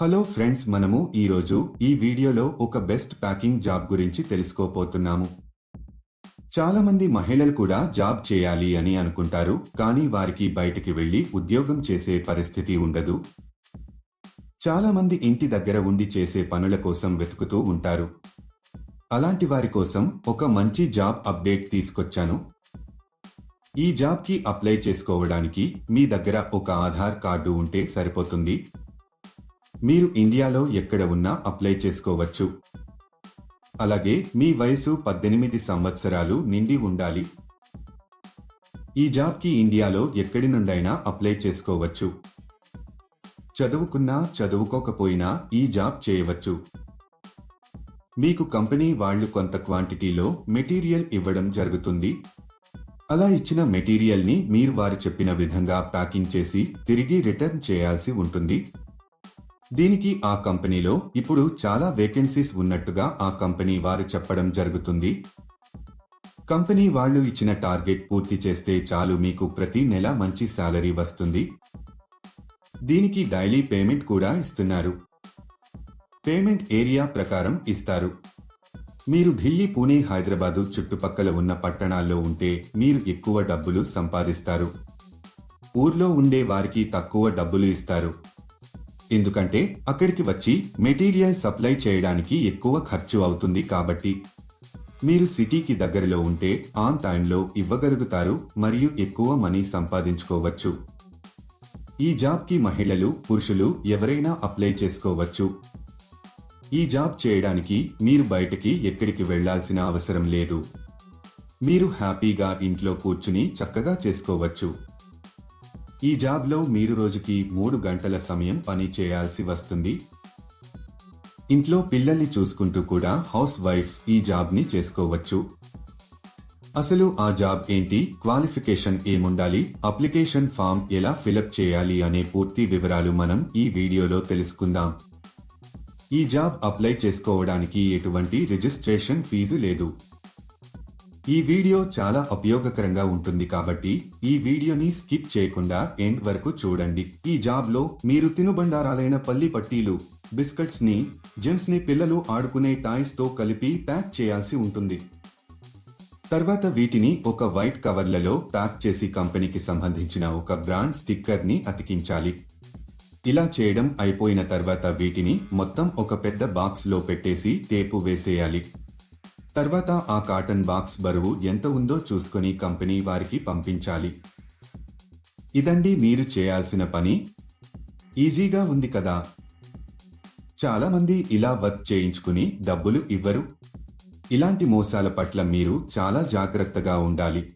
Hello friends మనము ఈరోజు ఈ వీడియోలో ఒక బెస్ట్ ప్యాకింగ్ జాబ్ గురించి తెలుసుకోపోతున్నాము చాలా మంది మహిళలు కూడా జాబ్ చేయాలి అని అనుకుంటారు కానీ వారికి బయటికి వెళ్ళి ఉద్యోగం చేసే పరిస్థితి ఉండదు. చాలా మంది ఇంటి దగ్గర ఉండి చేసే పనుల కోసం వెతుకుతూ ఉంటారు. అలాంటి వారి కోసం ఒక మంచి జాబ్ అప్డేట్ తీసుకొచ్చాను. ఈ జాబ్కి అప్లై చేసుకోవడానికి మీ దగ్గర ఒక ఆధార్ కార్డు ఉంటే సరిపోతుంది. మీరు ఇండియాలో ఎక్కడ ఉన్నా అప్లై చేసుకోవచ్చు. అలాగే మీ వయసు పద్దెనిమిది సంవత్సరాలు నిండి ఉండాలి. ఈ జాబ్కి ఇండియాలో ఎక్కడి నుండైనా అప్లై చేసుకోవచ్చు. చదువుకున్నా చదువుకోకపోయినా ఈ జాబ్ చేయవచ్చు. మీకు కంపెనీ వాళ్ళు కొంత క్వాంటిటీలో మెటీరియల్ ఇవ్వడం జరుగుతుంది. అలా ఇచ్చిన మెటీరియల్ని మీరు వారు చెప్పిన విధంగా ప్యాకింగ్ చేసి తిరిగి రిటర్న్ చేయాల్సి ఉంటుంది. దీనికి ఆ కంపెనీలో ఇప్పుడు చాలా వేకెన్సీస్ ఉన్నట్టుగా ఆ కంపెనీ వారు చెప్పడం జరుగుతుంది. కంపెనీ వాళ్ళు ఇచ్చిన టార్గెట్ పూర్తి చేస్తే చాలు మీకు ప్రతి నెల మంచి శాలరీ వస్తుంది. దీనికి డైలీ పేమెంట్ కూడా ఇస్తున్నారు. పేమెంట్ ఏరియా ప్రకారం ఇస్తారు. మీరు ఢిల్లీ పూణే హైదరాబాదు చుట్టుపక్కల ఉన్న పట్టణాల్లో ఉంటే మీరు ఎక్కువ డబ్బులు సంపాదిస్తారు. ఊర్లో ఉండే వారికి తక్కువ డబ్బులు ఇస్తారు. ఎందుకంటే అక్కడికి వచ్చి మెటీరియల్ సప్లై చేయడానికి ఎక్కువ ఖర్చు అవుతుంది కాబట్టి. మీరు సిటీకి దగ్గరలో ఉంటే ఆన్ టైంలో ఇవ్వగలుగుతారు మరియు ఎక్కువ మనీ సంపాదించుకోవచ్చు. ఈ జాబ్కి మహిళలు పురుషులు ఎవరైనా అప్లై చేసుకోవచ్చు. ఈ జాబ్ చేయడానికి మీరు బయటకి ఎక్కడికి వెళ్ళాల్సిన అవసరం లేదు. మీరు హ్యాపీగా ఇంట్లో కూర్చుని చక్కగా చేసుకోవచ్చు. ఈ జాబ్లో మీరు రోజుకి మూడు గంటల సమయం పని చేయాల్సి వస్తుంది. ఇంట్లో పిల్లల్ని చూసుకుంటూ కూడా హౌస్ వైఫ్స్ ఈ జాబ్ని చేసుకోవచ్చు. అసలు ఆ జాబ్ ఏంటి? క్వాలిఫికేషన్ ఏముండాలి? అప్లికేషన్ ఫామ్ ఎలా ఫిలప్ చేయాలి అనే పూర్తి వివరాలు మనం ఈ వీడియోలో తెలుసుకుందాం. ఈ జాబ్ అప్లై చేసుకోవడానికి ఎటువంటి రిజిస్ట్రేషన్ ఫీజు లేదు. ఈ వీడియో చాలా ఉపయోగకరంగా ఉంటుంది కాబట్టి ఈ వీడియోని స్కిప్ చేయకుండా ఎండ్ వరకు చూడండి. ఈ జాబ్లో మీరు తినుబండారాలైన పల్లి పట్టీలు బిస్కెట్స్ని జెమ్స్ని పిల్లలు ఆడుకునే టాయ్స్తో కలిపి ప్యాక్ చేయాల్సి ఉంటుంది. తర్వాత వీటిని ఒక వైట్ కవర్లలో ప్యాక్ చేసి కంపెనీకి సంబంధించిన ఒక బ్రాండ్ స్టిక్కర్ని అతికించాలి. ఇలా చేయడం అయిపోయిన తర్వాత వీటిని మొత్తం ఒక పెద్ద బాక్స్లో పెట్టేసి టేపు వేసేయాలి. తర్వాత ఆ కాటన్ బాక్స్ బరువు ఎంత ఉందో చూసుకొని కంపెనీ వారికి పంపించాలి. ఇదండి మీరు చేయాల్సిన పని. ఈజీగా ఉంది కదా. చాలామంది ఇలా వర్క్ చేయించుకుని డబ్బులు ఇవ్వరు. ఇలాంటి మోసాల పట్ల మీరు చాలా జాగ్రత్తగా ఉండాలి.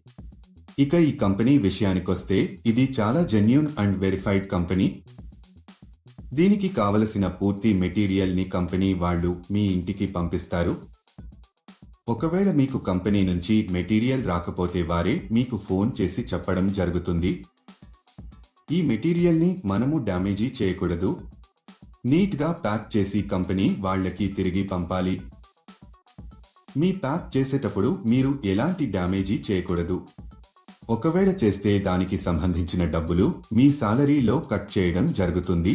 ఇక ఈ కంపెనీ విషయానికొస్తే ఇది చాలా జెన్యున్ అండ్ వెరిఫైడ్ కంపెనీ దీనికి కావలసిన పూర్తి మెటీరియల్ని కంపెనీ వాళ్ళు మీ ఇంటికి పంపిస్తారు. ఒకవేళ మీకు కంపెనీ నుంచి మెటీరియల్ రాకపోతే వారే మీకు ఫోన్ చేసి చెప్పడం జరుగుతుంది. ఈ మెటీరియల్ని మనము డ్యామేజీ చేయకూడదు. నీట్గా ప్యాక్ చేసి కంపెనీ వాళ్ళకి తిరిగి పంపాలి. మీ ప్యాక్ చేసేటప్పుడు మీరు ఎలాంటి డ్యామేజీ చేయకూడదు. ఒకవేళ చేస్తే దానికి సంబంధించిన డబ్బులు మీ సాలరీలో కట్ చేయడం జరుగుతుంది.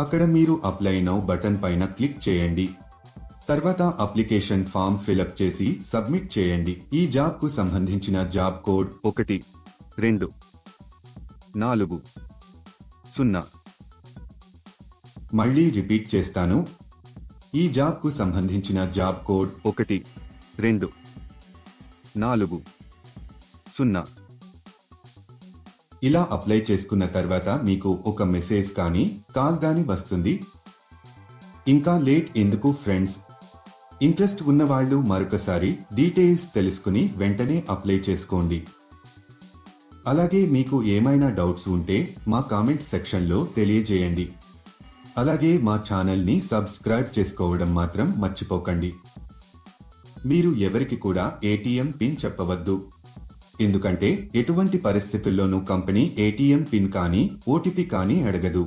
అక్కడ మీరు అప్లై నౌ బటన్ పైన క్లిక్ చేయండి. తర్వాత అప్లికేషన్ ఫామ్ ఫిలప్ చేసి సబ్మిట్ చేయండి. ఈ జాబ్కు సంబంధించిన జాబ్ కోడ్ ఒకటి రెండు నాలుగు సున్నా. మళ్ళీ రిపీట్ చేస్తాను. ఈ జాబ్కు సంబంధించిన జాబ్ కోడ్ ఒకటి రెండు నాలుగు సున్నా. ఇలా అప్లై చేసుకున్న తర్వాత మీకు ఒక మెసేజ్ కానీ కాల్ కానీ వస్తుంది. ఇంకా లేట్ ఎందుకు ఫ్రెండ్స్? ఇంట్రెస్ట్ ఉన్నవాళ్ళు మరొకసారి డీటెయిల్స్ తెలుసుకుని వెంటనే అప్లై చేసుకోండి. అలాగే మీకు ఏమైనా డౌట్స్ ఉంటే మా కామెంట్ సెక్షన్లో తెలియజేయండి. అలాగే మా ఛానల్ని సబ్స్క్రైబ్ చేసుకోవడం మాత్రం మర్చిపోకండి. మీరు ఎవరికి కూడా ఏటీఎం పిన్ చెప్పవద్దు. ఎందుకంటే ఎటువంటి పరిస్థితుల్లోనూ కంపెనీ ఏటీఎం పిన్ కానీ ఓటీపీ కానీ అడగదు.